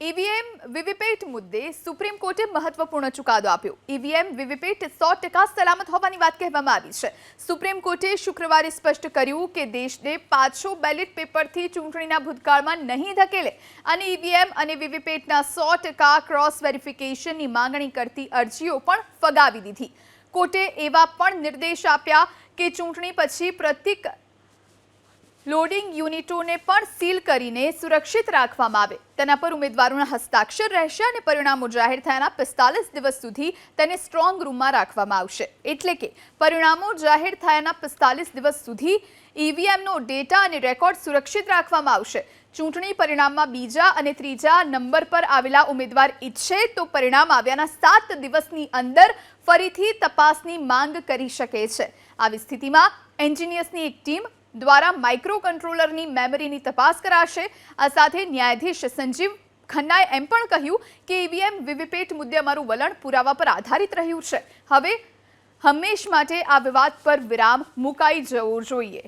EVM VVPAT મુદ્દે supreme કોર્ટે મહત્વપૂર્ણ ચુકાદો આપ્યો. ઈવીએમ વીવીપેટ સો ટકા સલામત હોવાની વાત કહેવામાં આવી છે. સુપ્રીમ કોર્ટે શુક્રવારે સ્પષ્ટ કર્યું કે દેશને પાછો બેલેટ પેપરથી ચૂંટણીના ભૂતકાળમાં નહીં ધકેલે અને ઈવીએમ અને વીવીપેટના સો ટકા ક્રોસ વેરિફિકેશનની માંગણી કરતી અરજીઓ પણ ફગાવી દીધી. કોર્ટે એવા પણ નિર્દેશ આપ્યા કે ચૂંટણી પછી પ્રતિક લોડિંગ યુનિટોને પણ સીલ કરીને સુરક્ષિત રાખવામાં આવે. તેના પર ઉમેદવારોના હસ્તાક્ષર રહેશે અને પરિણામો જાહેર થયાના પિસ્તાલીસ દિવસ સુધી તેને સ્ટ્રોંગ રૂમમાં રાખવામાં આવશે. એટલે કે પરિણામો જાહેર થયાના પિસ્તાલીસ દિવસ સુધી ઈવીએમનો ડેટા અને રેકોર્ડ સુરક્ષિત રાખવામાં આવશે. ચૂંટણી પરિણામમાં બીજા અને ત્રીજા નંબર પર આવેલા ઉમેદવાર ઈચ્છે તો પરિણામ આવ્યાના સાત દિવસની અંદર ફરીથી તપાસની માંગ કરી શકે છે. આવી સ્થિતિમાં એન્જિનિયર્સની એક ટીમ દ્વારા માઇક્રો કંટ્રોલરની મેમરીની તપાસ કરાશે. આ સાથે ન્યાયાધીશ સંજીવ ખન્નાએ એમ પણ કહ્યું કે ઈવીએમ વીવીપેટ મુદ્દે અમારું વલણ પુરાવા પર આધારિત રહ્યું છે. હવે હંમેશ માટે આ વિવાદ પર વિરામ મુકાઈ જવો જોઈએ.